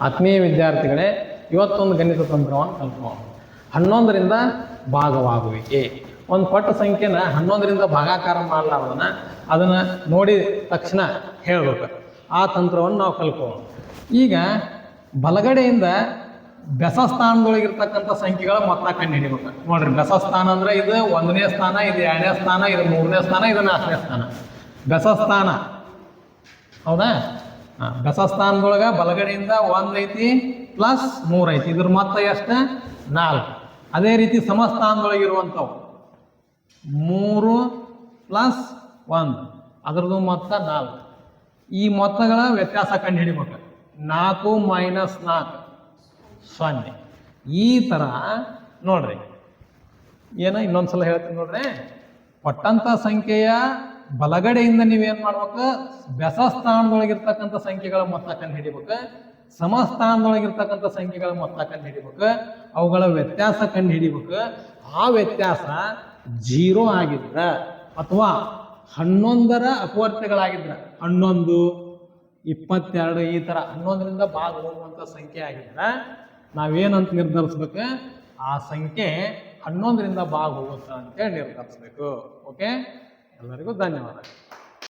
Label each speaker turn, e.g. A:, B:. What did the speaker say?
A: ಆತ್ಮೀಯ ವಿದ್ಯಾರ್ಥಿಗಳೇ, ಇವತ್ತೊಂದು ಗಣಿತ ತಂತ್ರವನ್ನು ಕಲ್ತ್ಕೋ. ಹನ್ನೊಂದರಿಂದ ಭಾಗವಾಗುವಿಕೆ ಒಂದು ಪಟ್ಟ ಸಂಖ್ಯೆನ ಹನ್ನೊಂದರಿಂದ ಭಾಗಾಕಾರ ಮಾಡಲಾರ್ದನ್ನ ಅದನ್ನು ನೋಡಿ ತಕ್ಷಣ ಹೇಳಬೇಕು. ಆ ತಂತ್ರವನ್ನು ನಾವು ಕಲ್ಪೋ ಈಗ ಬಲಗಡೆಯಿಂದ ಬೆಸ ಸ್ಥಾನದೊಳಗಿರ್ತಕ್ಕಂಥ ಸಂಖ್ಯೆಗಳ ಮೊತ್ತ ಕಂಡು ಹಿಡಿಬೇಕು ನೋಡ್ರಿ ಬೆಸ ಸ್ಥಾನ ಅಂದ್ರೆ ಇದು ಒಂದನೇ ಸ್ಥಾನ, ಇದು ಎರಡನೇ ಸ್ಥಾನ, ಇದು ಮೂರನೇ ಸ್ಥಾನ, ಇದು ನಾಲ್ಕನೇ ಸ್ಥಾನ. ಬೆಸ ಸ್ಥಾನ ಹೌದಾ? ಹಾಂ ಬೆಸ ಸ್ಥಾನದೊಳಗೆ ಬಲಗಡೆಯಿಂದ ಒಂದು ಐತಿ ಪ್ಲಸ್ ಮೂರು ಐತಿ. ಇದ್ರ ಮೊತ್ತ ಎಷ್ಟು? ನಾಲ್ಕು. ಅದೇ ರೀತಿ ಸಮಸ್ಥಾನದೊಳಗೆ ಇರುವಂಥವು ಮೂರು ಪ್ಲಸ್ ಒಂದು. ಅದ್ರದ್ದು ಮೊತ್ತ ನಾಲ್ಕು. ಈ ಮೊತ್ತಗಳ ವ್ಯತ್ಯಾಸ ಕಂಡು ಹಿಡಿಬೇಕು ನಾಲ್ಕು ಮೈನಸ್ ನಾಲ್ಕು. ಸೊನ್ನೆ. ಈ ಥರ ನೋಡ್ರಿ. ಏನ ಇನ್ನೊಂದ್ಸಲ ಹೇಳ್ತೀನಿ ನೋಡ್ರಿ. ಕೊಟ್ಟಂಥ ಸಂಖ್ಯೆಯ ಬಲಗಡೆಯಿಂದ ನೀವೇನು ಮಾಡ್ಬೇಕು? ಬೆಸ ಸ್ಥಾನದೊಳಗಿರ್ತಕ್ಕಂಥ ಸಂಖ್ಯೆಗಳ ಮೊತ್ತ ಕಂಡು ಹಿಡಿಬೇಕು. ಸಮಸ್ಥಾನದೊಳಗಿರ್ತಕ್ಕಂಥ ಸಂಖ್ಯೆಗಳ ಮೊತ್ತ ಕಂಡು ಹಿಡಿಬೇಕು. ಅವುಗಳ ವ್ಯತ್ಯಾಸ ಕಂಡು ಹಿಡಿಬೇಕು. ಆ ವ್ಯತ್ಯಾಸ ಜೀರೋ ಆಗಿದ್ರ ಅಥವಾ ಹನ್ನೊಂದರ ಅಪವರ್ತ್ಯಗಳಾಗಿದ್ರ ಹನ್ನೊಂದು, ಇಪ್ಪತ್ತೆರಡು ಈ ಥರ ಹನ್ನೊಂದರಿಂದ ಭಾಗ ಹೋಗುವಂಥ ಸಂಖ್ಯೆ ಆಗಿದ್ರೆ, ನಾವೇನಂತ ನಿರ್ಧರಿಸ್ಬೇಕು? ಆ ಸಂಖ್ಯೆ ಹನ್ನೊಂದರಿಂದ ಭಾಗ ಹೋಗುತ್ತಾ ಅಂತೇಳಿ ನಿರ್ಧರಿಸ್ಬೇಕು. ಓಕೆ? ಎಲ್ಲರಿಗೂ ಧನ್ಯವಾದ